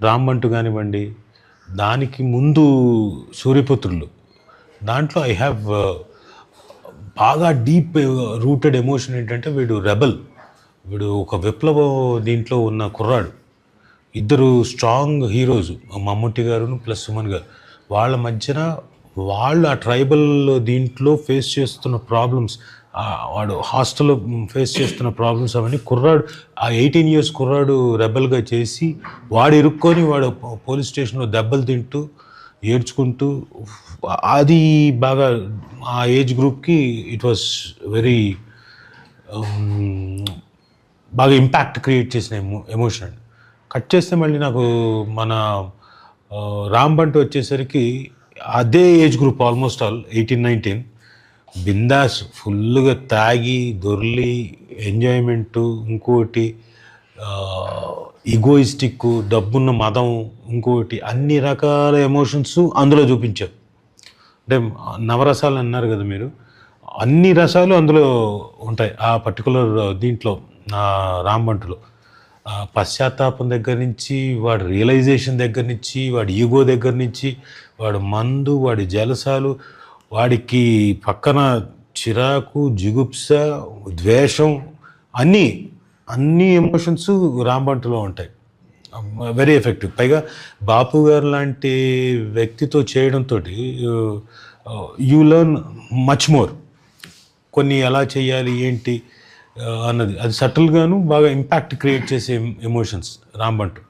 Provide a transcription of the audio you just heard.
రామ్మంటు కానివ్వండి దానికి ముందు సూర్యపుత్రులు. దాంట్లో ఐ హ్యావ్ uh, బాగా డీప్ uh, రూటెడ్ ఎమోషన్ ఏంటంటే వీడు రెబల్. వీడు ఒక విప్లవ దీంట్లో ఉన్న కుర్రాడు. ఇద్దరు స్ట్రాంగ్ హీరోస్ మమ్ముట్టి గారు ప్లస్ సుమన్ గారు. వాళ్ళ మధ్యన వాళ్ళు ఆ ట్రైబల్ దీంట్లో ఫేస్ చేస్తున్న ప్రాబ్లమ్స్ వాడు హాస్టల్లో ఫేస్ చేస్తున్న ప్రాబ్లమ్స్ అవన్నీ కుర్రాడు ఆ ఎయిటీన్ ఇయర్స్ కుర్రాడు రెబల్గా చేసి వాడు ఇరుక్కొని వాడు పోలీస్ స్టేషన్లో దెబ్బలు తింటూ ఏడ్చుకుంటూ అది బాగా ఆ ఏజ్ గ్రూప్కి ఇట్ వాస్ వెరీ బాగా ఇంపాక్ట్ క్రియేట్ చేసిన ఎమో ఎమోషన్ కట్ చేస్తే మళ్ళీ నాకు మన రాంబంటు వచ్చేసరికి అదే age group almost all eighteen nineteen. Bindaas ఫుల్గా తాగి దొర్లి ఎంజాయ్మెంటు ఇంకోటి ఈగోయిస్టిక్ డబ్బున్న మదం ఇంకోటి అన్ని రకాల ఎమోషన్స్ అందులో చూపించారు. అంటే నవరసాలు అన్నారు కదా మీరు అన్ని రసాలు అందులో ఉంటాయి. ఆ పర్టికులర్ దీంట్లో ఆ రాంబంటులో. పశ్చాత్తాపం దగ్గర నుంచి వాడి రియలైజేషన్ దగ్గర నుంచి వాడి ఈగో దగ్గర నుంచి వాడి మందు వాడి జలసాలు వాడికి పక్కన చిరాకు జిగుప్స ద్వేషం అన్నీ అన్ని ఎమోషన్స్ రాంబంటలో ఉంటాయి. వెరీ ఎఫెక్టివ్ పైగా బాపు గారు లాంటి వ్యక్తితో చేయడంతో యూ లెర్న్ మచ్ మోర్ కొన్ని ఎలా చేయాలి ఏంటి అన్నది. అది సటిల్గాను బాగా ఇంపాక్ట్ క్రియేట్ చేసే ఎమోషన్స్ రాంబంటు.